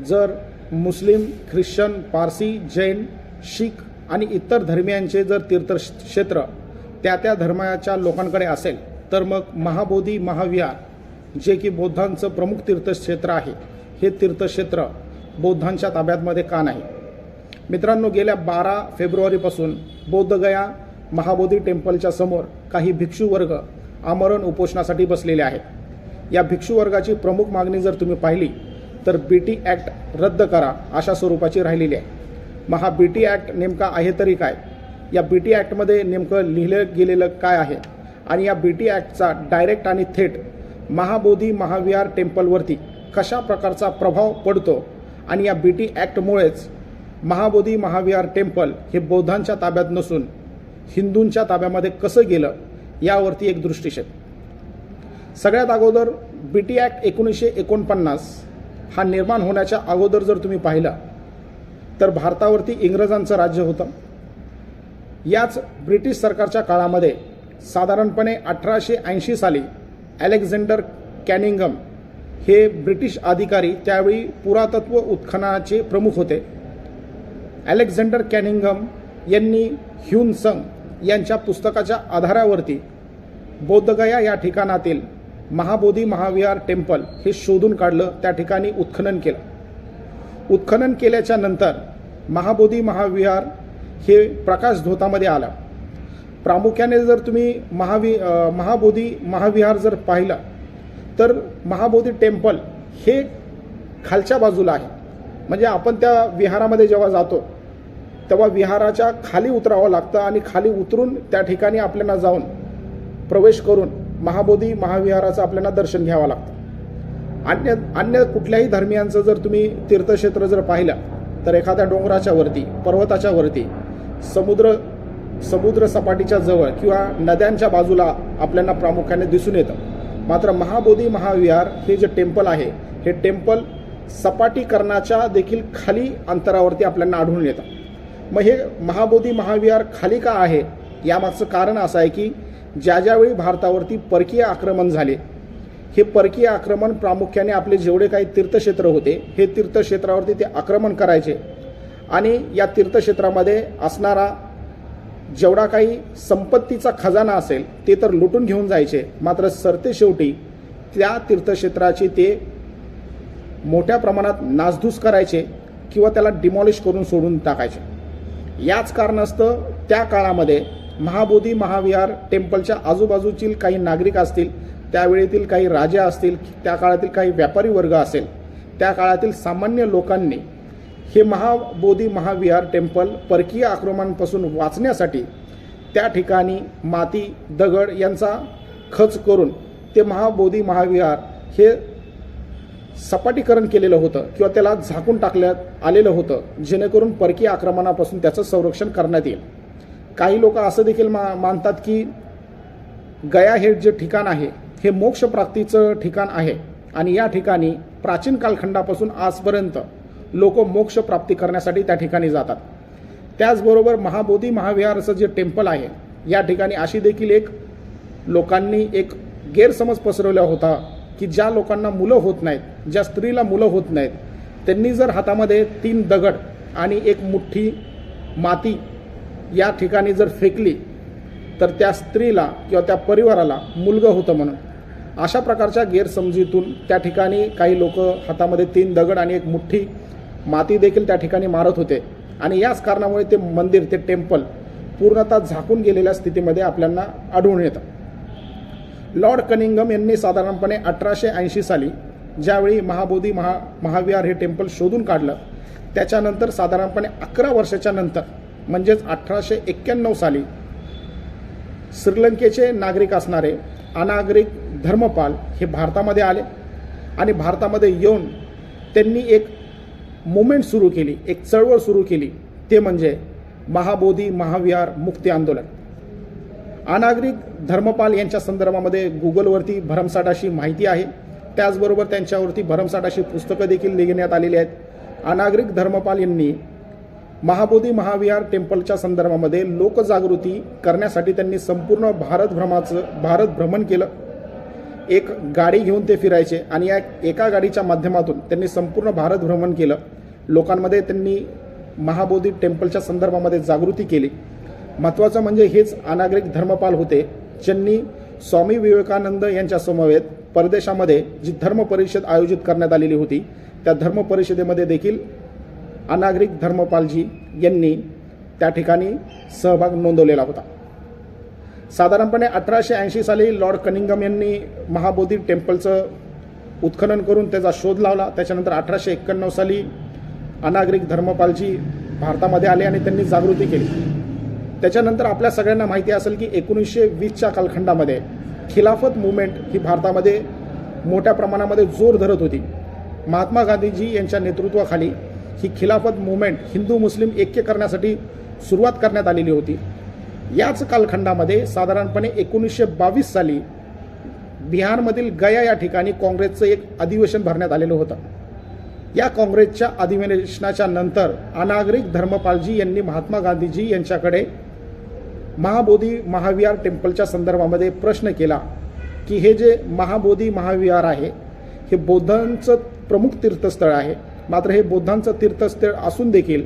जर मुस्लिम ख्रिश्चन पारसी जैन शीख आणि इतर धर्मियांचे जर तीर्थक्षेत्र त्या त्या धर्माच्या लोकांकडे असेल तर मग महाबोधी महाविहार जे की बौद्धांचं प्रमुख तीर्थक्षेत्र आहे हे तीर्थक्षेत्र बौद्धांच्या ताब्यातमध्ये का नाही? मित्रांनो गेल्या बारा फेब्रुवारीपासून बौद्धगया महाबोधी टेम्पलच्या समोर काही भिक्षूवर्ग आमरण उपोषणासाठी बसलेले आहेत. या भिक्षूवर्गाची प्रमुख मागणी जर तुम्ही पाहिली तर बी टी ॲक्ट रद्द करा अशा स्वरूपाची राहिलेली आहे. मग हा बी टी ॲक्ट नेमका आहे तरी काय? या बी टी ॲक्टमध्ये नेमकं लिहिलं गेलेलं काय आहे? आणि या बी टी ॲक्टचा डायरेक्ट आणि थेट महाबोधी महाविहार टेम्पलवरती कशा प्रकारचा प्रभाव पडतो? आणि या बी टी ॲक्टमुळेच महाबोधी महाविहार टेम्पल हे बौद्धांच्या ताब्यात नसून हिंदूंच्या ताब्यामध्ये कसं गेलं यावरती एक दृष्टिक्षेप. सगळ्यात अगोदर बी टी ॲक्ट एकोणीसशे एकोणपन्नास हा निर्माण होण्याच्या अगोदर जर तुम्ही पाहिला तर भारतावरती इंग्रजांचं राज्य होतं. याच ब्रिटिश सरकारच्या काळामध्ये साधारणपणे अठराशे ऐंशी साली अलेक्झांडर कॅनिंगम हे ब्रिटिश अधिकारी त्यावेळी पुरातत्व उत्खननाचे प्रमुख होते. अलेक्झांडर कॅनिंगम यांनी ह्युन संग यांच्या पुस्तकाच्या आधारावरती बौद्धगया या ठिकाणातील महाबोधी महाविहार टेम्पल हे शोधून काढलं त्या ठिकाणी उत्खनन केलं. उत्खनन केल्याच्यानंतर महाबोधी महाविहार हे प्रकाश धोतामध्ये आलं. प्रामुख्याने जर तुम्ही महावि महाबोधी महाविहार जर पाहिलं तर महाबोधी टेम्पल हे खालच्या बाजूला आहे. म्हणजे आपण त्या विहारामध्ये जेव्हा जातो तेव्हा विहाराच्या खाली उतरावं लागतं आणि खाली उतरून त्या ठिकाणी आपल्याला जाऊन प्रवेश करून महाबोधी महाविहाराचं आपल्याला दर्शन घ्यावं लागतं. अन्य अन्य कुठल्याही धर्मियांचं जर तुम्ही तीर्थक्षेत्र जर पाहिलं तर एखाद्या डोंगराच्या वरती पर्वताच्या वरती समुद्र समुद्र सपाटीच्या जवळ किंवा नद्यांच्या बाजूला आपल्याला प्रामुख्याने दिसून येतं. मात्र महाबोधी महाविहार हे जे टेम्पल आहे हे टेम्पल सपाटीकरणाच्या देखील खाली अंतरावरती आपल्याला आढळून येतं. मग हे महाबोधी महाविहार खाली का आहे? यामागचं कारण असं आहे की ज्या ज्यावेळी भारतावरती परकीय आक्रमण झाले हे परकीय आक्रमण प्रामुख्याने आपले जेवढे काही तीर्थक्षेत्र होते हे तीर्थक्षेत्रावरती ते आक्रमण करायचे. आणि या तीर्थक्षेत्रामध्ये असणारा जेवढा काही संपत्तीचा खजाना असेल ते तर लुटून घेऊन जायचे. मात्र सरते शेवटी त्या तीर्थक्षेत्राची ते मोठ्या प्रमाणात नासधूस करायचे किंवा त्याला डिमॉलिश करून सोडून टाकायचे. याच कारणास्तव त्या काळामध्ये महाबोधी महाविहार टेम्पलच्या आजूबाजूतील काही नागरिक असतील त्यावेळेतील काही राजा असतील त्या काळातील काही व्यापारी वर्ग असेल त्या काळातील सामान्य लोकांनी हे महाबोधी महाविहार टेम्पल परकीय आक्रमणापासून वाचण्यासाठी त्या ठिकाणी माती दगड यांचा खच करून ते महाबोधी महाविहार हे सपाटीकरण केलेलं होतं किंवा त्याला झाकून टाकण्यात आलेलं होतं जेणेकरून परकीय आक्रमणापासून त्याचं संरक्षण करण्यात येईल. काही लोक असं देखील मा मानतात की गया हे जे ठिकाण आहे हे मोक्षप्राप्तीचं ठिकाण आहे. आणि या ठिकाणी प्राचीन कालखंडापासून आजपर्यंत लोक मोक्षप्राप्ती करण्यासाठी त्या ठिकाणी जातात. त्याचबरोबर महाबोधी महाविहाराचं जे टेम्पल आहे या ठिकाणी अशी देखील एक लोकांनी एक गैरसमज पसरवला होता की ज्या लोकांना मुलं होत नाहीत ज्या स्त्रीला मुलं होत नाहीत त्यांनी जर हातामध्ये तीन दगड आणि एक मुठ्ठी माती या ठिकाणी जर फेकली तर त्या स्त्रीला किंवा त्या परिवाराला मुलगं होतं म्हणून. अशा प्रकारच्या गैरसमजीतून त्या ठिकाणी काही लोक हातामध्ये तीन दगड आणि एक मुठ्ठी माती देखील त्या ठिकाणी मारत होते. आणि याच कारणामुळे ते मंदिर ते टेम्पल पूर्णतः झाकून गेलेल्या स्थितीमध्ये आपल्याला आढळून येतं. लॉर्ड कनिंगम यांनी साधारणपणे अठराशे ऐंशी साली ज्यावेळी महाबोधी महा महाविहार हे टेम्पल शोधून काढलं त्याच्यानंतर साधारणपणे अकरा वर्षाच्या नंतर म्हणजेच अठराशे एक्क्याण्णव साली श्रीलंकेचे नागरिक असणारे अनागरिक धर्मपाल हे भारतामध्ये आले आणि भारतामध्ये येऊन त्यांनी एक मुवमेंट सुरू केली एक चळवळ सुरू केली. ते म्हणजे महाबोधी महाविहार मुक्ती आंदोलन. अनागरिक धर्मपाल यांच्या संदर्भामध्ये गुगलवरती भरमसाठ अशी माहिती आहे. त्याचबरोबर त्यांच्यावरती भरमसाठ अशी पुस्तकं देखील लिहिण्यात आलेली आहेत. अनागरिक धर्मपाल यांनी महाबोधी महाविहार टेम्पलच्या संदर्भामध्ये लोकजागृती करण्यासाठी त्यांनी संपूर्ण भारत भ्रमाचं भारत भ्रमण केलं. एक गाडी घेऊन ते फिरायचे आणि या एका गाडीच्या माध्यमातून त्यांनी संपूर्ण भारत भ्रमण केलं. लोकांमध्ये त्यांनी महाबोधी टेम्पलच्या संदर्भामध्ये जागृती केली. महत्त्वाचं म्हणजे हेच अनागरिक धर्मपाल होते ज्यांनी स्वामी विवेकानंद यांच्या समवेत परदेशामध्ये जी धर्म परिषद आयोजित करण्यात आलेली होती त्या धर्म परिषदेमध्ये देखील अनागरिक धर्मपालजी यांनी त्या ठिकाणी सहभाग नोंदवलेला होता. साधारणपणे अठराशे ऐंशी साली लॉर्ड कनिंगम यांनी महाबोधी टेम्पलचं उत्खनन करून त्याचा शोध लावला. त्याच्यानंतर अठराशे एक्क्याण्णव साली अनागरिक धर्मपालजी भारतामध्ये आले आणि त्यांनी जागृती केली. त्याच्यानंतर आपल्या सगळ्यांना माहिती असेल की एकोणीसशे वीसच्या कालखंडामध्ये खिलाफत मुवमेंट ही भारतामध्ये मोठ्या प्रमाणामध्ये जोर धरत होती. महात्मा गांधीजी यांच्या नेतृत्वाखाली ही खिलाफत मुवमेंट हिंदू मुस्लिम ऐक्य करण्यासाठी सुरुवात करण्यात आलेली होती. याच कालखंडामध्ये साधारणपणे एकोणीसशे बावीस साली बिहारमधील गया या ठिकाणी काँग्रेसचं एक अधिवेशन भरण्यात आलेलं होतं. या काँग्रेसच्या अधिवेशनाच्या नंतर अनागरिक धर्मपालजी यांनी महात्मा गांधीजी यांच्याकडे महाबोधी महाविहार टेम्पलच्या संदर्भामध्ये प्रश्न केला की हे जे महाबोधी महाविहार आहे हे बौद्धांचं प्रमुख तीर्थस्थळ आहे मात्र हे बौद्धांचं तीर्थस्थळ असून देखील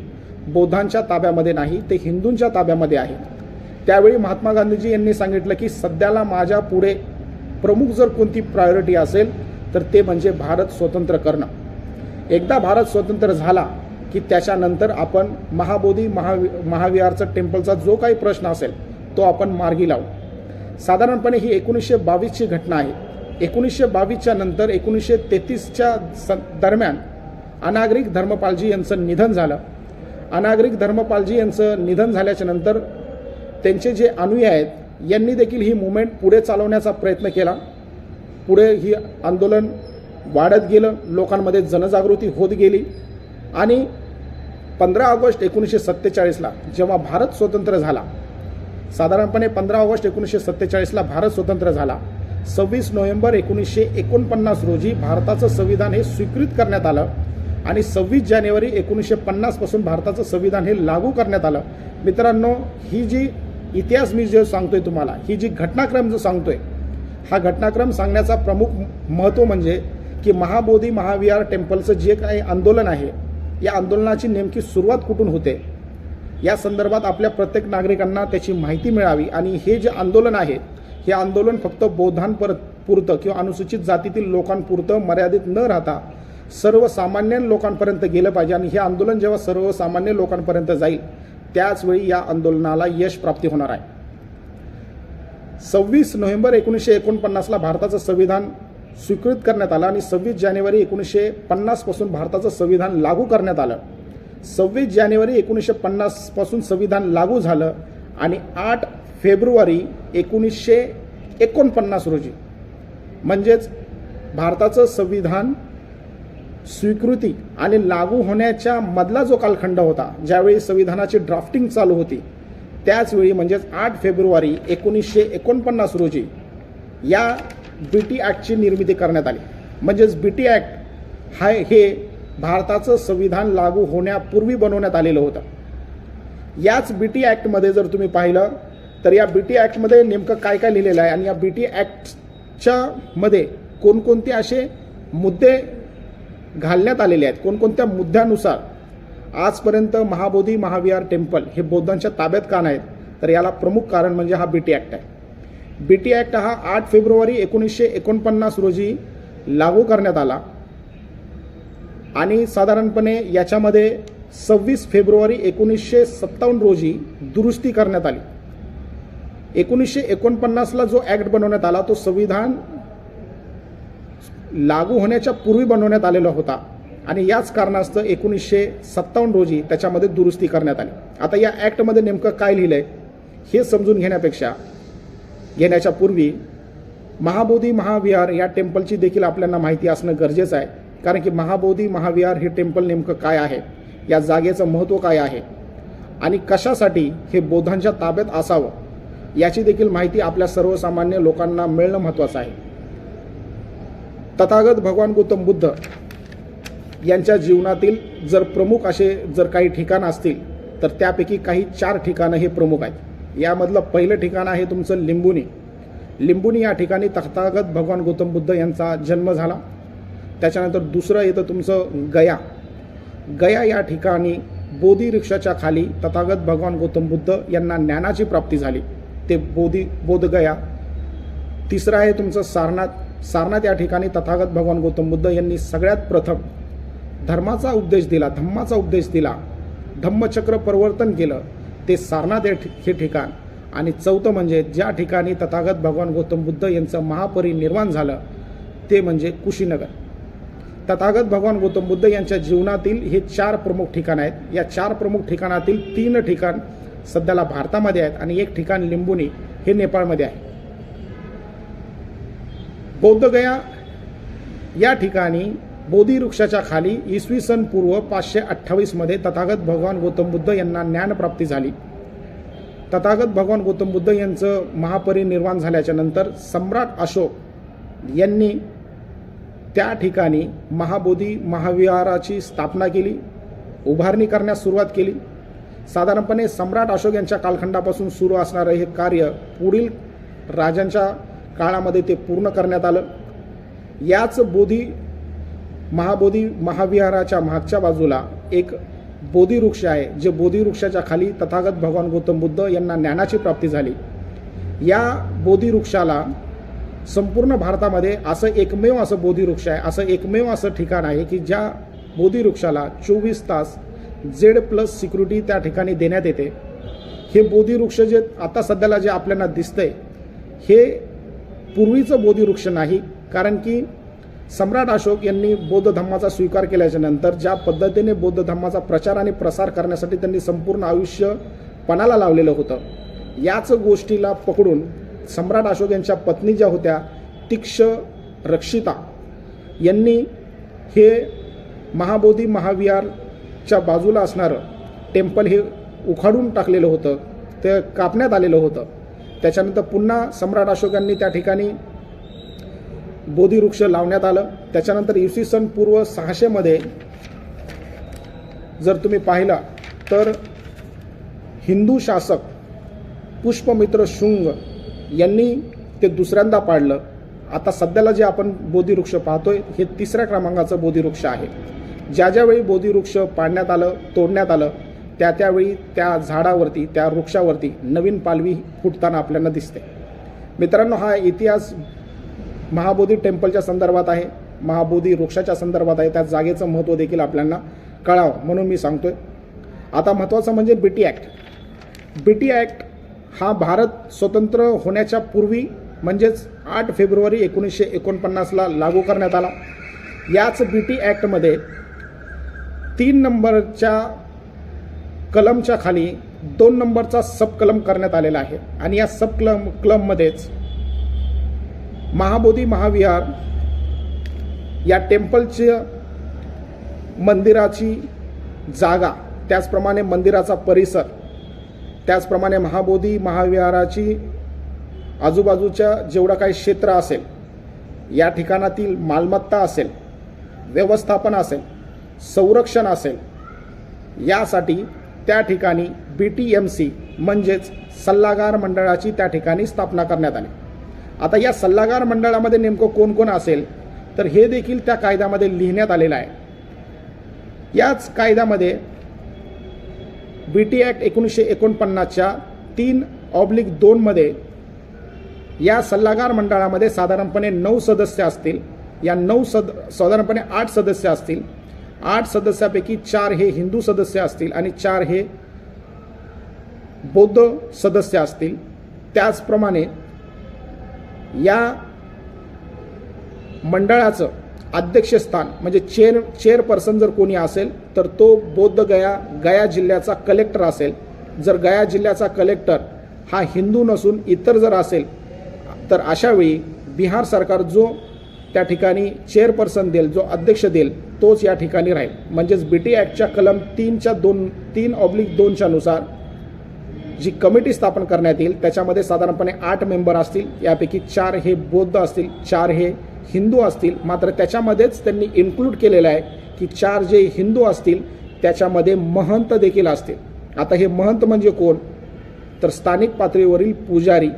बौद्धांच्या ताब्यामध्ये नाही ते हिंदूंच्या ताब्यामध्ये आहे. त्यावेळी महात्मा गांधीजी यांनी सांगितलं की सध्याला माझ्या पुढे प्रमुख जर कोणती प्रायोरिटी असेल तर ते म्हणजे भारत स्वतंत्र करणं. एकदा भारत स्वतंत्र झाला की त्याच्यानंतर आपण महाबोधी महावि महाविहारचा टेम्पलचा जो काही प्रश्न असेल तो आपण मार्गी लावू. साधारणपणे ही एकोणीसशे बावीसची घटना आहे. एकोणीसशे बावीसच्या नंतर एकोणीसशे तेहतीसच्या स दरम्यान अनागरिक धर्मपालजी यांचं निधन झालं. अनागरिक धर्मपालजी यांचं निधन झाल्याच्यानंतर त्यांचे जे अनुयायी आहेत यांनी देखील ही मुवमेंट पुढे चालवण्याचा प्रयत्न केला. पुढे ही आंदोलन वाढत गेलं लोकांमध्ये जनजागृती होत गेली आणि पंधरा ऑगस्ट एकोणीसशे सत्तेचाळीसला जेव्हा भारत स्वतंत्र झाला साधारणपणे पंधरा ऑगस्ट एकोणीसशे सत्तेचाळीसला भारत स्वतंत्र झाला सव्वीस नोव्हेंबर एकोणीसशे एकोणपन्नास रोजी भारताचं संविधान हे स्वीकृत करण्यात आलं. आणि सव्वीस जानेवारी एकोणीसशे पन्नासपासून भारताचं संविधान हे लागू करण्यात आलं. मित्रांनो ही जी इतिहास मी जे सांगतोय तुम्हाला ही जी घटनाक्रम जो सांगतोय हा घटनाक्रम सांगण्याचा प्रमुख महत्त्व म्हणजे की महाबोधी महाविहार टेम्पलचं जे काही आंदोलन आहे या आंदोलनाची नेमकी सुरुवात कुठून होते? या संदर्भात आपल्या प्रत्येक नागरिकांना त्याची माहिती मिळावी आणि हे जे आंदोलन आहे हे आंदोलन फक्त बौद्धांपर पुरतं किंवा अनुसूचित जातीतील लोकांपुरतं मर्यादित न राहता सर्वसामान्य लोकांपर्यंत गेलं पाहिजे आणि हे आंदोलन जेव्हा सर्वसामान्य लोकांपर्यंत जाईल त्याचवेळी या आंदोलनाला यश प्राप्ती होणार आहे. सव्वीस नोव्हेंबर एकोणीसशे एकोणपन्नासला भारताचं संविधान स्वीकृत करण्यात आलं आणि सव्वीस जानेवारी एकोणीसशे पन्नासपासून भारताचं संविधान लागू करण्यात आलं. सव्वीस जानेवारी एकोणीसशे पन्नासपासून संविधान लागू झालं आणि आठ फेब्रुवारी एकोणीसशे एकोणपन्नास रोजी. म्हणजेच भारताचं संविधान स्वीकृती आणि लागू होण्याच्या मधला जो कालखंड होता ज्यावेळी संविधानाची ड्राफ्टिंग चालू होती त्याचवेळी म्हणजेच आठ फेब्रुवारी एकोणीसशे एकोणपन्नास रोजी या बी टी ॲक्टची निर्मिती करण्यात आली. म्हणजेच बी टी ॲक्ट हा हे भारताचं संविधान लागू होण्यापूर्वी बनवण्यात आलेलं होतं. याच बी टी ॲक्टमध्ये जर तुम्ही पाहिलं तर या बी टी ॲक्टमध्ये नेमकं काय काय लिहिलेलं आहे आणि या बी टी ॲक्टच्या मध्ये कोणकोणते असे मुद्दे घालण्यात आलेले आहेत. कोणकोणत्या मुद्द्यानुसार आजपर्यंत महाबोधी महाविहार टेम्पल हे बौद्धांच्या ताब्यात का नाहीत? तर याला प्रमुख कारण म्हणजे हा बी टी ॲक्ट आहे. बी टी ॲक्ट हा आठ फेब्रुवारी एकोणीसशे एकोणपन्नास रोजी लागू करण्यात आला. आणि साधारणपणे याच्यामध्ये सव्वीस फेब्रुवारी एकोणीसशे सत्तावन्न रोजी दुरुस्ती करण्यात आली. एकोणीसशे एकोणपन्नासला जो ॲक्ट बनवण्यात आला तो संविधान लागू होण्याच्या पूर्वी बनवण्यात आलेला होता. आणि याच कारणास्तव एकोणीसशे सत्तावन्न रोजी त्याच्यामध्ये दुरुस्ती करण्यात आली. आता या ॲक्टमध्ये नेमकं काय लिहिलं आहे हे समजून घेण्यापेक्षा घेण्याच्या पूर्वी महाबोधी महाविहार या टेम्पलची देखील आपल्याला माहिती असणं गरजेचं आहे. कारण की महाबोधी महाविहार हे टेम्पल नेमकं काय आहे? या जागेचं महत्त्व काय आहे? आणि कशासाठी हे बौद्धांच्या ताब्यात असावं? याची देखील माहिती आपल्या सर्वसामान्य लोकांना मिळणं महत्त्वाचं आहे. तथागत भगवान गौतम बुद्ध यांच्या जीवनातील जर प्रमुख असे जर काही ठिकाणं असतील तर त्यापैकी काही चार ठिकाणं हे प्रमुख आहेत. यामधलं पहिलं ठिकाण आहे तुमचं लिंबुनी. लिंबुनी या ठिकाणी तथागत भगवान गौतम बुद्ध यांचा जन्म झाला. त्याच्यानंतर दुसरं येतं तुमचं गया. गया या ठिकाणी बोधी वृक्षाच्या खाली तथागत भगवान गौतम बुद्ध यांना ज्ञानाची प्राप्ती झाली. ते बोधी बोधगया तिसरं आहे तुमचं सारनाथ. सारनाथ या ठिकाणी तथागत भगवान गौतम बुद्ध यांनी सगळ्यात प्रथम धर्माचा उपदेश दिला धम्माचा उपदेश दिला धम्मचक्र परिवर्तन केलं ते सारनाथ हे ठि- हे ठिकाण. आणि चौथं म्हणजे ज्या ठिकाणी तथागत भगवान गौतम बुद्ध यांचं महापरिनिर्वाण झालं ते म्हणजे कुशीनगर. तथागत भगवान गौतम बुद्ध यांच्या जीवनातील हे चार प्रमुख ठिकाणं आहेत. या चार प्रमुख ठिकाणातील तीन ठिकाण सध्याला भारतामध्ये आहेत आणि एक ठिकाण लिंबुनी हे नेपाळमध्ये आहे. बौद्धगया या ठिकाणी बोधी वृक्षाच्या खाली इसवी सन पूर्व पाचशे अठ्ठावीसमध्ये तथागत भगवान गौतम बुद्ध यांना ज्ञानप्राप्ती झाली. तथागत भगवान गौतम बुद्ध यांचं महापरिनिर्वाण झाल्याच्यानंतर सम्राट अशोक यांनी त्या ठिकाणी महाबोधी महाविहाराची स्थापना केली उभारणी करण्यास सुरुवात केली. साधारणपणे सम्राट अशोक यांच्या कालखंडापासून सुरू असणारं हे कार्य पुढील राजांच्या काळामध्ये ते पूर्ण करण्यात आलं. याच बोधी महाबोधी महाविहाराच्या मागच्या बाजूला एक बोधी वृक्ष आहे जे बोधी वृक्षाच्या खाली तथागत भगवान गौतम बुद्ध यांना ज्ञानाची प्राप्ती झाली. या बोधी वृक्षाला संपूर्ण भारतामध्ये असं एकमेव असं बोधी वृक्ष आहे असं एकमेव असं ठिकाण आहे की ज्या बोधी वृक्षाला चोवीस तास जेड प्लस सिक्युरिटी त्या ठिकाणी देण्यात येते. हे बोधी वृक्ष जे आता सध्याला जे आपल्याला दिसतंय हे पूर्वीचं बोधी वृक्ष नाही कारण की सम्राट अशोक यांनी बौद्ध धम्माचा स्वीकार केल्याच्यानंतर ज्या पद्धतीने बौद्ध धम्माचा प्रचार आणि प्रसार करण्यासाठी त्यांनी संपूर्ण आयुष्य पणाला लावलेलं होतं याच गोष्टीला पकडून सम्राट अशोक यांच्या पत्नी ज्या होत्या तीक्ष रक्षिता यांनी हे महाबोधी महाविहारच्या बाजूला असणारं टेम्पल हे उखाडून टाकलेलं होतं ते कापण्यात आलेलं होतं. त्याच्यानंतर पुन्हा सम्राट अशोकांनी त्या ठिकाणी बोधीवृक्ष लावण्यात आलं. त्याच्यानंतर इसवी सन पूर्व सहाशेमध्ये जर तुम्ही पाहिला तर हिंदू शासक पुष्पमित्र शुंग यांनी ते दुसऱ्यांदा पाडलं. आता सध्याला जे आपण बोधीवृक्ष पाहतोय हे तिसऱ्या क्रमांकाचं बोधीवृक्ष आहे. ज्या ज्यावेळी बोधीवृक्ष पाडण्यात आलं तोडण्यात आलं त्या त्यावेळी त्या झाडावरती त्या वृक्षावरती नवीन पालवी फुटताना आपल्याला दिसते. मित्रांनो हा इतिहास महाबोधी टेम्पलच्या संदर्भात आहे. महाबोधी वृक्षाच्या संदर्भात आहे. त्या जागेचं महत्त्व देखील आपल्याला कळावं म्हणून मी सांगतोय. आता महत्त्वाचं म्हणजे बीटी ॲक्ट बीटी ॲक्ट हा भारत स्वतंत्र होण्याच्या पूर्वी म्हणजेच आठ फेब्रुवारी एकोणीसशे एकोणपन्नासला लागू करण्यात आला. याच बी टी ॲक्टमध्ये तीन नंबरच्या कलमच्या खाली दोन नंबरचा सब कलम करण्यात आलेला आहे. आणि या सब कलम कलममध्येच महाबोधी महाविहार या टेम्पलच्या मंदिराची जागा त्याचप्रमाणे मंदिराचा परिसर त्याचप्रमाणे महाबोधी महाविहाराची आजूबाजूच्या जेवढं काही क्षेत्र असेल या ठिकाणातील मालमत्ता असेल व्यवस्थापन असेल संरक्षण असेल यासाठी त्या ठिकाणी बी टी एम सी म्हणजेच सल्लागार मंडळाची त्या ठिकाणी स्थापना करण्यात आली. आता या सल्लागार मंडळामध्ये नेमकं कोण कोण असेल तर हे देखील त्या कायद्यामध्ये लिहिण्यात आलेलं आहे. याच कायद्यामध्ये बी टी ॲक्ट एकोणीसशे एकोणपन्नासच्या तीन ऑब्लिक दोनमध्ये या सल्लागार मंडळामध्ये साधारणपणे नऊ सदस्य असतील या नऊ सद साधारणपणे आठ सदस्य असतील आठ सदस्यापैकी चार हे हिंदू सदस्य असतील आणि चार हे बौद्ध सदस्य असतील. त्याचप्रमाणे या मंडळाचं अध्यक्षस्थान म्हणजे चेअर चेअरपर्सन जर कोणी असेल तर तो बौद्ध गया गया जिल्ह्याचा कलेक्टर असेल. जर गया जिल्ह्याचा कलेक्टर हा हिंदू नसून इतर जर असेल तर अशावेळी बिहार सरकार जो त्या ठिकाणी चेअरपर्सन देईल जो अध्यक्ष देईल तोच या ठिकाणी राहील. म्हणजेच बी टी ॲक्टच्या कलम तीनच्या दोन तीन ऑब्लिक दोनच्या नुसार जी कमिटी स्थापन करण्यात येईल त्याच्यामध्ये साधारणपणे आठ मेंबर असतील. यापैकी चार हे बौद्ध असतील चार हे हिंदू असतील. मात्र त्याच्यामध्येच त्यांनी इन्क्लूड केलेलं आहे की चार जे हिंदू असतील त्याच्यामध्ये महंत देखील असतील. आता हे महंत म्हणजे कोण? तर स्थानिक पातळीवरील पुजारी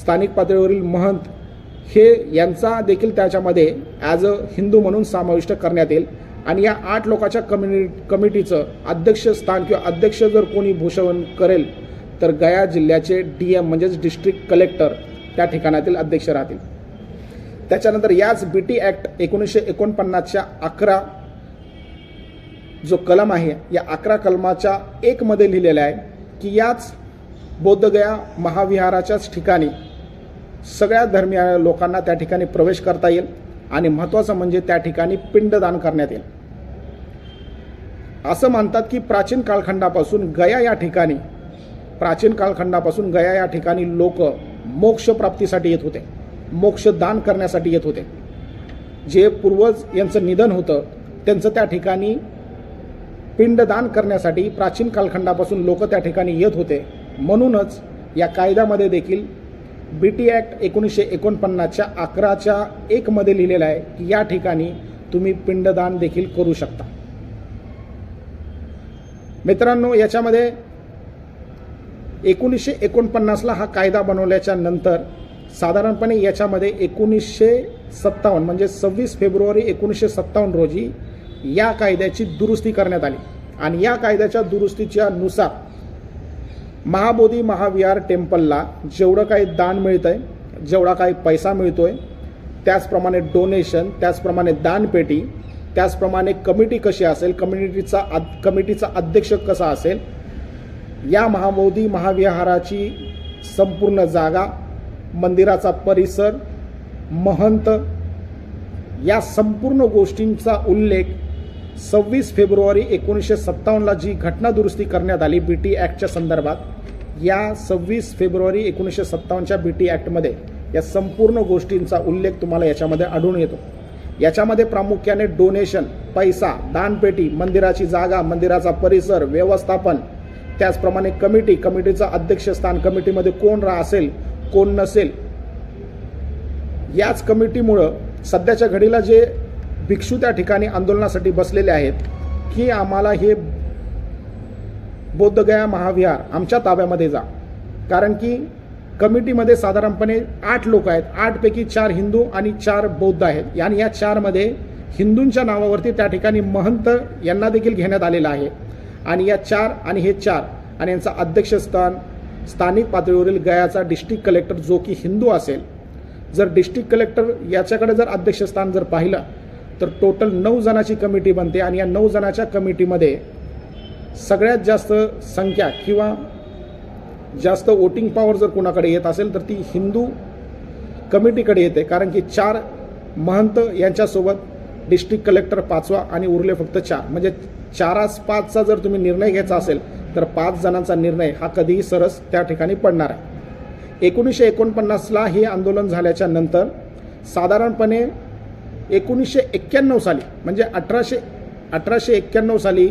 स्थानिक पातळीवरील महंत हे यांचा देखील त्याच्यामध्ये ॲज अ हिंदू म्हणून समाविष्ट करण्यात येईल. आणि या आठ लोकांच्या कम्युनि कमिटीचं अध्यक्षस्थान किंवा अध्यक्ष जर कोणी भूषवण करेल तर गया जिल्ह्याचे डी एम म्हणजेच डिस्ट्रिक्ट कलेक्टर त्या ठिकाणातील अध्यक्ष राहतील. त्याच्यानंतर याच बी टी ॲक्ट एकोणीसशे एकोणपन्नासच्या अकरा जो कलम आहे या अकरा कलमाच्या एकमध्ये लिहिलेलं आहे की याच बौद्धगया महाविहाराच्याच ठिकाणी सगळ्या धर्मीय लोकांना त्या ठिकाणी प्रवेश करता येईल आणि महत्त्वाचं म्हणजे त्या ठिकाणी पिंडदान करण्यात येईल. असं मानतात की प्राचीन कालखंडापासून गया या ठिकाणी प्राचीन कालखंडापासून गया या ठिकाणी लोक मोक्षप्राप्तीसाठी येत होते मोक्षदान करण्यासाठी येत होते. जे पूर्वज यांचं निधन होतं त्यांचं त्या ठिकाणी पिंडदान करण्यासाठी प्राचीन कालखंडापासून लोक त्या ठिकाणी येत होते. म्हणूनच या कायद्यामध्ये देखील बी टी ॲक्ट एकोणीसशे एकोणपन्नासच्या अकराच्या एकमध्ये लिहिलेलं आहे की या ठिकाणी तुम्ही पिंडदान देखील करू शकता. मित्रांनो याच्यामध्ये एकोणीसशे एकोणपन्नासला हा कायदा बनवल्याच्या नंतर साधारणपणे याच्यामध्ये एकोणीसशे सत्तावन्न म्हणजे सव्वीस फेब्रुवारी एकोणीसशे सत्तावन्न रोजी या कायद्याची दुरुस्ती करण्यात आली. आणि या कायद्याच्या दुरुस्तीच्या नुसार महाबोधी महाविहार टेम्पलला जेवढं काही दान मिळतं आहे जेवढा काही पैसा मिळतो आहे त्याचप्रमाणे डोनेशन त्याचप्रमाणे दानपेटी त्याचप्रमाणे कमिटी कशी असेल कम्युनिटीचा अद कमिटीचा अध्यक्ष कसा असेल या महाबोधी महाविहाराची संपूर्ण जागा मंदिराचा परिसर महंत या संपूर्ण गोष्टींचा उल्लेख सव्वीस फेब्रुवारी एकोणीसशे सत्तावन्नला जी घटना दुरुस्ती करण्यात आली बी टी ॲक्टच्या संदर्भात या सव्वीस फेब्रुवारी एकोणीसशे सत्तावन्नच्या बी टी ॲक्टमध्ये या संपूर्ण गोष्टींचा उल्लेख तुम्हाला याच्यामध्ये आढळून येतो. याच्यामध्ये प्रामुख्याने डोनेशन पैसा दानपेटी मंदिराची जागा मंदिराचा परिसर व्यवस्थापन त्याचप्रमाणे कमिटी कमिटीचं अध्यक्षस्थान कमिटीमध्ये कोण रा असेल कोण नसेल. याच कमिटीमुळं सध्याच्या घडीला जे भिक्षू त्या ठिकाणी आंदोलनासाठी बसलेले आहेत की आम्हाला हे बौद्धगया महाविहार आमच्या ताब्यामध्ये जा. कारण की कमिटीमध्ये साधारणपणे आठ लोक आहेत. आठपैकी चार हिंदू आणि चार बौद्ध आहेत. आणि या चारमध्ये हिंदूंच्या नावावरती त्या ठिकाणी महंत यांना देखील घेण्यात आलेलं आहे. आणि या चार आणि हे चार आणि यांचं अध्यक्षस्थान स्थानिक पातळीवरील गयाचा डिस्ट्रिक्ट कलेक्टर जो की हिंदू असेल. जर डिस्ट्रिक्ट कलेक्टर याच्याकडे जर अध्यक्षस्थान जर पाहिलं तर टोटल नऊ जणाची कमिटी बनते. आणि या नऊ जणाच्या कमिटीमध्ये सगळ्यात जास्त संख्या किंवा जास्त वोटिंग पॉवर जर कोणाकडे येत असेल तर ती हिंदू कमिटीकडे येते. कारण की चार महंत यांच्यासोबत डिस्ट्रिक्ट कलेक्टर पाचवा आणि उरले फक्त चार. म्हणजे चारास पाचचा जर तुम्ही निर्णय घ्यायचा असेल तर पाच जणांचा निर्णय हा कधीही सरस त्या ठिकाणी पडणार आहे. एकोणीसशे एकोणपन्नासला हे आंदोलन झाल्याच्यानंतर साधारणपणे एकोणीसशे एक्क्याण्णव साली म्हणजे अठराशे अठराशे एक्क्याण्णव साली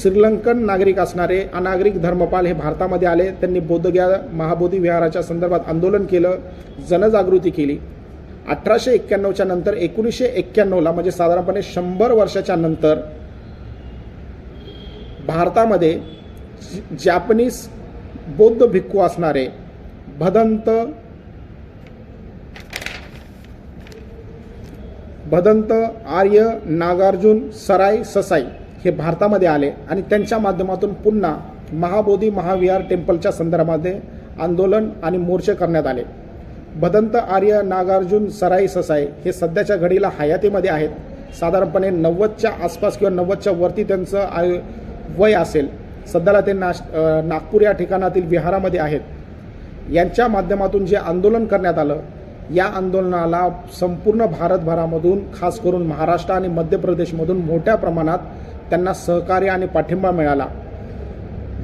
श्रीलंकन नागरिक असणारे अनागरिक धर्मपाल हे भारतामध्ये आले. त्यांनी बोधग्या महाबोधी विहाराच्या संदर्भात आंदोलन केलं जनजागृती केली. अठराशे एक्क्याण्णवच्या नंतर एकोणीसशे एक्क्याण्णवला म्हणजे साधारणपणे शंभर वर्षाच्या नंतर भारतामध्ये जॅपनीज बौद्ध भिक्खू असणारे भदंत भदंत आर्य नागार्जुन सराय ससाई हे भारतामध्ये आले आणि त्यांच्या माध्यमातून पुन्हा महाबोधी महाविहार टेम्पलच्या संदर्भामध्ये आंदोलन आणि मोर्चे करण्यात आले. भदंत आर्य नागार्जुन सराई ससाई हे सध्याच्या घडीला हयातीमध्ये आहेत. साधारणपणे नव्वदच्या आसपास किंवा नव्वदच्या वरती त्यांचं आय वय असेल. सध्याला ते नाश नागपूर या ठिकाणातील विहारामध्ये आहेत. यांच्या माध्यमातून जे आंदोलन करण्यात आलं या आंदोलनाला संपूर्ण भारतभरामधून खास करून महाराष्ट्र आणि मध्य प्रदेशमधून मोठ्या प्रमाणात त्यांना सहकार्य आणि पाठिंबा मिळाला.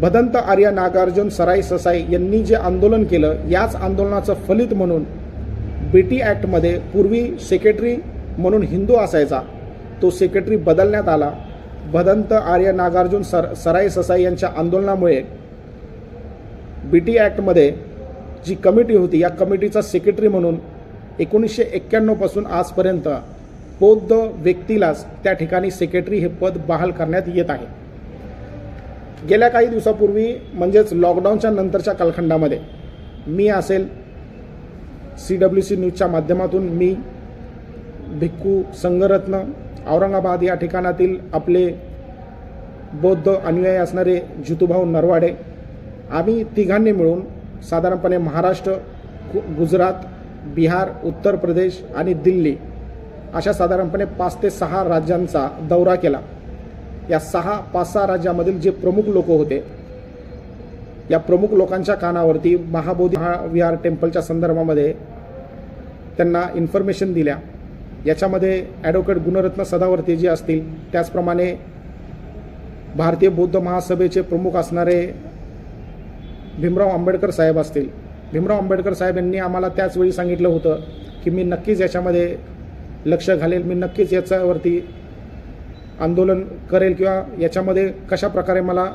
भदंत आर्य नागार्जुन सराई ससाई यांनी जे आंदोलन केलं याच आंदोलनाचं फलित म्हणून बी टी ॲक्टमध्ये पूर्वी सेक्रेटरी म्हणून हिंदू असायचा तो सेक्रेटरी बदलण्यात आला. भदंत आर्य नागार्जुन सर सराई ससाई यांच्या आंदोलनामुळे बी टी ॲक्टमध्ये जी कमिटी होती या कमिटीचा सेक्रेटरी म्हणून एकोणीसशे एक्क्याण्णवपासून आजपर्यंत बौद्ध व्यक्तीलाच त्या ठिकाणी सेक्रेटरी हे पद बहाल करण्यात येत आहे. गेल्या काही दिवसापूर्वी म्हणजेच लॉकडाऊनच्या नंतरच्या कालखंडामध्ये मी असेल सी डब्ल्यू सी न्यूजच्या माध्यमातून मी भिक्खू संघरत्न औरंगाबाद या ठिकाणातील आपले बौद्ध अनुयायी असणारे जितूभाऊ नरवाडे आम्ही तिघांनी मिळून साधारणपणे महाराष्ट्र गुजरात बिहार उत्तर प्रदेश आणि दिल्ली अशा साधारणपणे पाच ते सहा राज्यांचा दौरा केला. या सहा पाच सहा राज्यामधील जे प्रमुख लोक होते या प्रमुख लोकांच्या कानावरती महाबोधी महाविहार टेम्पलच्या संदर्भामध्ये त्यांना इन्फॉर्मेशन दिल्या. याच्यामध्ये ॲडव्होकेट गुणरत्न सदावर्ते जे असतील त्याचप्रमाणे भारतीय बौद्ध महासभेचे प्रमुख असणारे भीमराव आंबेडकर साहेब असतील. भीमराव आंबेडकर साहेब यांनी आम्हाला त्याचवेळी सांगितलं होतं की मी नक्कीच याच्यामध्ये लक्ष घालेल मी नक्कीच याच्यावरती आंदोलन करेल किंवा याच्यामध्ये कशा प्रकारे मला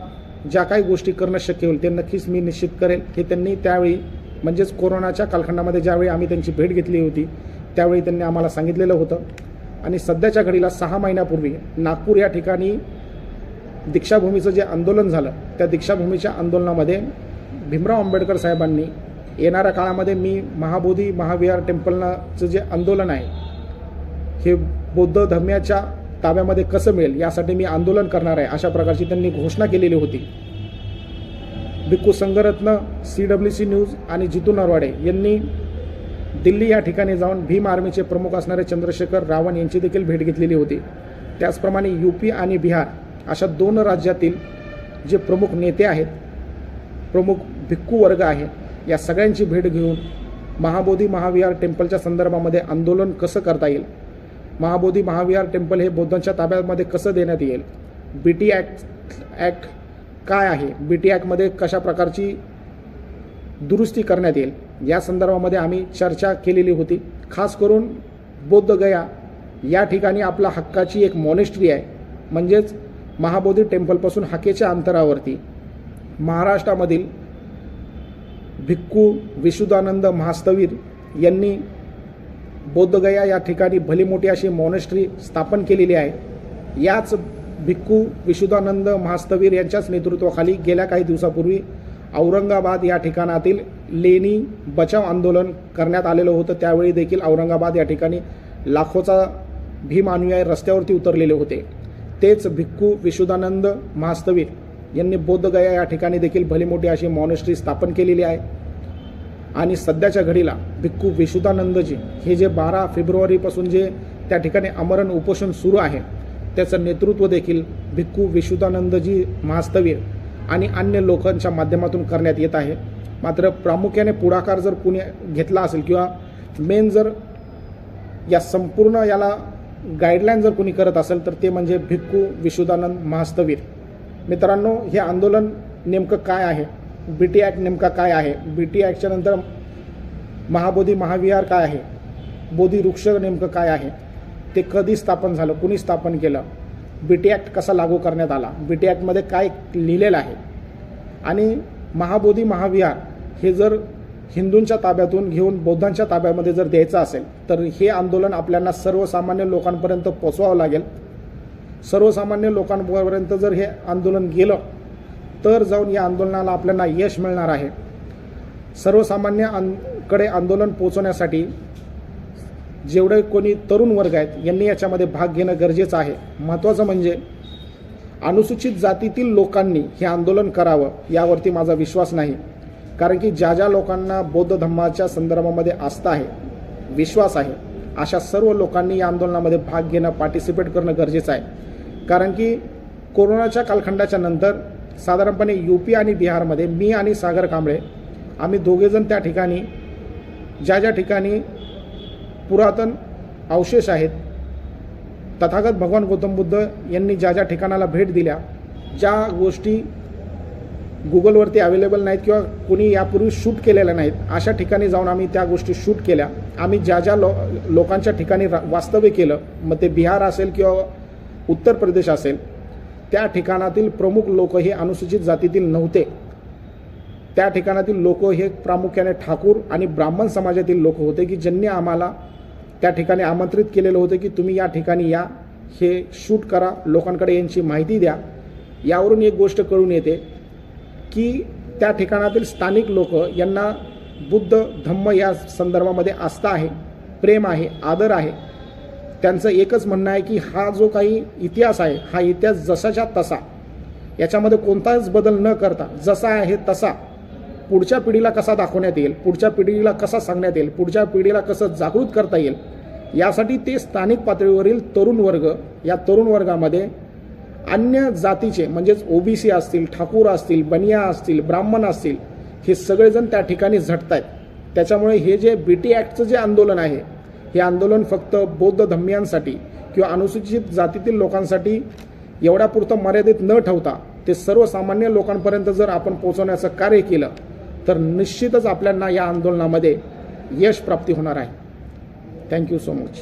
ज्या काही गोष्टी करणं शक्य होईल ते नक्कीच मी निश्चित करेल. हे त्यांनी त्यावेळी म्हणजेच कोरोनाच्या कालखंडामध्ये ज्यावेळी आम्ही त्यांची भेट घेतली होती त्यावेळी त्यांनी आम्हाला सांगितलेलं होतं. आणि सध्याच्या घडीला सहा महिन्यापूर्वी नागपूर या ठिकाणी दीक्षाभूमीचं जे आंदोलन झालं त्या दीक्षाभूमीच्या आंदोलनामध्ये भीमराव आंबेडकर साहेबांनी येणाऱ्या काळामध्ये मी महाबोधी महाविहार टेम्पलनाचं जे आंदोलन आहे हे बौद्ध धर्माच्या ताब्यामध्ये कसं मिळेल यासाठी मी आंदोलन करणार आहे अशा प्रकारची त्यांनी घोषणा केलेली होती. Bhikkhu Sangharatna C W C news आणि जितू नरवाडे यांनी दिल्ली या ठिकाणी जाऊन भीम आर्मीचे प्रमुख असणारे चंद्रशेखर रावण यांची देखील भेट घेतलेली होती. त्याचप्रमाणे यू पी आणि बिहार अशा दोन राज्यातील जे प्रमुख नेते आहेत प्रमुख भिक्खू वर्ग आहे या सगळ्यांची भेट घेऊन महाबोधी महाविहार टेम्पलच्या संदर्भामध्ये आंदोलन कसं करता येईल? महाबोधी महाविहार टेम्पल हे बौद्धांच्या ताब्यामध्ये कसं देण्यात येईल? बी टी ॲक्ट ॲक्ट काय आहे? बी टी ॲक्टमध्ये कशा प्रकारची दुरुस्ती करण्यात येईल? या संदर्भामध्ये आम्ही चर्चा केलेली होती. खास करून बौद्ध गया या ठिकाणी आपला हक्काची एक मॉनेस्ट्री आहे. म्हणजेच महाबोधी टेम्पलपासून हाकेच्या अंतरावरती. महाराष्ट्रामधील भिक्खू विशुद्धानंद महास्तवीर यांनी बोद्धगया या ठिकाणी भली मोठी अशी मॉनेस्ट्री स्थापन केलेली आहे. याच भिक्खू विशुद्धानंद महास्तवीर यांच्याच नेतृत्वाखाली गेल्या काही दिवसापूर्वी औरंगाबाद या ठिकाणातील लेणी बचाव आंदोलन करण्यात आलेलं होतं. त्यावेळी देखील औरंगाबाद या ठिकाणी लाखोचा भीम अनुयायी रस्त्यावरती उतरलेले होते. तेच भिक्खू विशुद्धानंद महास्तवीर यांनी बौद्धगया या ठिकाणी देखील भली मोठी अशी मॉनेस्ट्री स्थापन केलेली आहे. आणि सध्याच्या घडीला भिक्खू विशुदानंदजी हे जे बारा फेब्रुवारीपासून जे त्या ठिकाणी अमरण उपोषण सुरू आहे त्याचं नेतृत्व देखील भिक्खू विशुदानंदजी महास्तवीर आणि अन्य लोकांच्या माध्यमातून करण्यात येत आहे. मात्र प्रामुख्याने पुढाकार जर कुणी घेतला असेल किंवा मेन जर या संपूर्ण याला गाईडलाईन जर कुणी करत असेल तर ते म्हणजे भिक्खू विशुदानंद महास्तवीर. मित्रांनो हे आंदोलन नेमकं काय आहे? बी टी ॲक्ट नेमका काय आहे? बी टी ॲक्टच्या नंतर महाबोधी महाविहार काय आहे? बोधी वृक्ष नेमकं काय आहे? ते कधी स्थापन झालं? कुणी स्थापन केलं? बी टी ॲक्ट कसा लागू करण्यात आला? बी टी ॲक्टमध्ये काय लिहिलेलं आहे? आणि महाबोधी महाविहार हे जर हिंदूंच्या ताब्यातून घेऊन बौद्धांच्या ताब्यामध्ये जर द्यायचं असेल तर हे आंदोलन आपल्याला सर्वसामान्य लोकांपर्यंत पोचवावं लागेल. सर्वसामान्य लोकांपर्यंत जर हे आंदोलन गेलं तर जाऊन या आंदोलनाला आपल्याला यश मिळणार आहे. सर्वसामान्यकडे आंदोलन पोचवण्यासाठी जेवढे कोणी तरुण वर्ग आहेत यांनी याच्यामध्ये भाग घेणं गरजेचं आहे. महत्त्वाचं म्हणजे अनुसूचित जातीतील लोकांनी हे आंदोलन करावं यावरती माझा विश्वास नाही. कारण की ज्या ज्या लोकांना बौद्ध धर्माच्या संदर्भामध्ये आस्था आहे विश्वास आहे अशा सर्व लोकांनी या आंदोलनामध्ये भाग घेणं पार्टिसिपेट करणं गरजेचं आहे. कारण की कोरोनाच्या कालखंडाच्या नंतर साधारणपणे यू पी आणि बिहारमध्ये मी आणि सागर कांबळे आम्ही दोघेजण त्या ठिकाणी ज्या ज्या ठिकाणी पुरातन अवशेष आहेत तथागत भगवान गौतम बुद्ध यांनी ज्या ज्या ठिकाणाला भेट दिल्या ज्या गोष्टी गुगलवरती अवेलेबल नाहीत किंवा कोणी यापूर्वी शूट केलेल्या नाहीत अशा ठिकाणी जाऊन आम्ही त्या गोष्टी शूट केल्या. आम्ही ज्या ज्या लो लोकांच्या ठिकाणी रा वास्तव्य केलं मग ते बिहार असेल किंवा उत्तर प्रदेश असेल त्या ठिकाणातील प्रमुख लोक हे अनुसूचित जातीतील नव्हते. त्या ठिकाणातील लोक हे प्रामुख्याने ठाकूर आणि ब्राह्मण समाजातील लोक होते की ज्यांनी आम्हाला त्या ठिकाणी आमंत्रित केलेलं होतं की तुम्ही या ठिकाणी या हे शूट करा लोकांकडे यांची माहिती द्या. यावरून एक गोष्ट कळून येते की त्या ठिकाणातील स्थानिक लोक यांना बुद्ध धम्म या संदर्भामध्ये आस्था आहे प्रेम आहे आदर आहे. त्यांचं एकच म्हणणं आहे की हा जो काही इतिहास आहे हा इतिहास जसाच्या तसा याच्यामध्ये कोणताच बदल न करता जसा आहे तसा पुढच्या पिढीला कसा दाखवण्यात येईल पुढच्या पिढीला कसा सांगण्यात येईल पुढच्या पिढीला कसं जागृत करता येईल यासाठी ते स्थानिक पातळीवरील तरुण वर्ग या तरुण वर्गामध्ये अन्य जातीचे म्हणजेच ओबीसी असतील ठाकूर असतील बनिया असतील ब्राह्मण असतील हे सगळेजण त्या ठिकाणी झटत आहेत त्याच्यामुळे हे जे बी टी ॲक्टचं जे आंदोलन आहे हे आंदोलन फक्त बौद्ध धम्मियांसाठी किंवा अनुसूचित जातीतील लोकांसाठी एवढ्यापुरतं मर्यादित न ठेवता ते सर्वसामान्य लोकांपर्यंत जर आपण पोहोचवण्याचं कार्य केलं तर निश्चितच आपल्याला या आंदोलनामध्ये यश प्राप्ती होणार आहे. Thank you so much